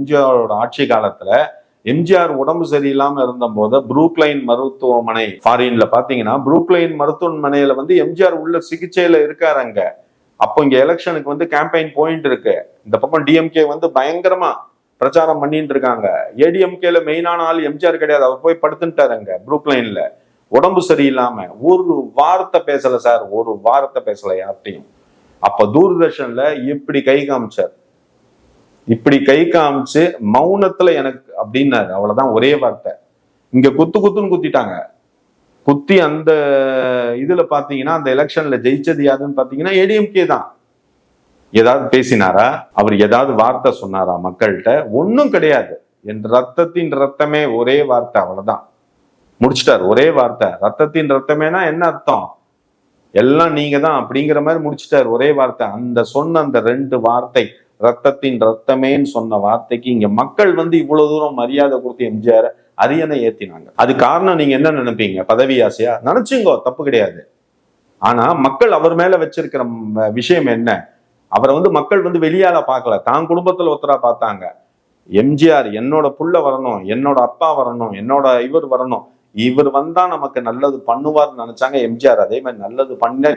எம்ஜிஆரோட ஆட்சி காலத்துல எம்ஜிஆர் உடம்பு சரியில்லாம இருந்தபோது புரூக்லைன் மருத்துவமனை ஃபாரின்ல பாத்தீங்கன்னா புரூக்லைன் மருத்துவமனையில வந்து எம்ஜிஆர் உள்ள சிகிச்சையில இருக்காரு அங்க. அப்போ இங்க எலெக்ஷனுக்கு வந்து கேம்பெயின் போயிட்டு இருக்கு. இந்த பக்கம் டிஎம்கே வந்து பயங்கரமா பிரச்சாரம் பண்ணிட்டு இருக்காங்க. ஏடிஎம்கேல மெயினான ஆள் எம்ஜிஆர் கிடையாது. அவர் போய் படுத்துட்டாரு அங்க புரூக்லைன்ல. உடம்பு சரியில்லாம ஒரு வார்த்தை பேசல சார். ஒரு வார்த்தை பேசல யார்ட்டையும் அப்ப தூர்தர்ஷன்ல இப்படி கை காமிச்சார். இப்படி கை காமிச்சு மௌனத்துல எனக்கு அப்படின்னாரு. அவ்வளவுதான் ஒரே வார்த்தை. இங்க குத்து குத்துன்னு குத்திட்டாங்க. குத்தி அந்த இதுல பாத்தீங்கன்னா அந்த எலெக்ஷன்ல ஜெயிச்சது யாருன்னு பாத்தீங்கன்னா ஏடிஎம்கே தான். ஏதாவது பேசினாரா? அவர் ஏதாவது வார்த்தை சொன்னாரா மக்கள்கிட்ட? ஒன்றும் கிடையாது. என் ரத்தத்தின் ரத்தமே ஒரே வார்த்தை அவ்வளவுதான். முடிச்சிட்டார் ஒரே வார்த்தை. ரத்தத்தின் ரத்தமேனா என்ன அர்த்தம்? எல்லாம் நீங்க தான் அப்படிங்கிற மாதிரி முடிச்சிட்டார் ஒரே வார்த்தை. அந்த சொன்ன அந்த ரெண்டு வார்த்தை ரத்தத்தின் ரத்தமேன்னு சொன்ன வார்த்தைக்கு இங்க மக்கள் வந்து இவ்வளவு தூரம் மரியாதை கொடுத்து எம்ஜிஆர் அரியணை ஏத்தினாங்க. அது காரணம் நீங்க என்ன நினைப்பீங்க? பதவி ஆசையா? நினைச்சுங்கோ தப்பு கிடையாது. ஆனா மக்கள் அவர் மேல வச்சிருக்கிற விஷயம் என்ன? அவரை வந்து மக்கள் வந்து வெளியால பார்க்கல. தான் குடும்பத்துல ஒருத்தரா பார்த்தாங்க. எம்ஜிஆர் என்னோட புள்ள வரணும் என்னோட அப்பா வரணும் என்னோட இவர் வரணும். இவர் வந்தா நமக்கு நல்லது பண்ணுவார்னு நினைச்சாங்க எம்ஜிஆர். அதே மாதிரி நல்லது பண்ண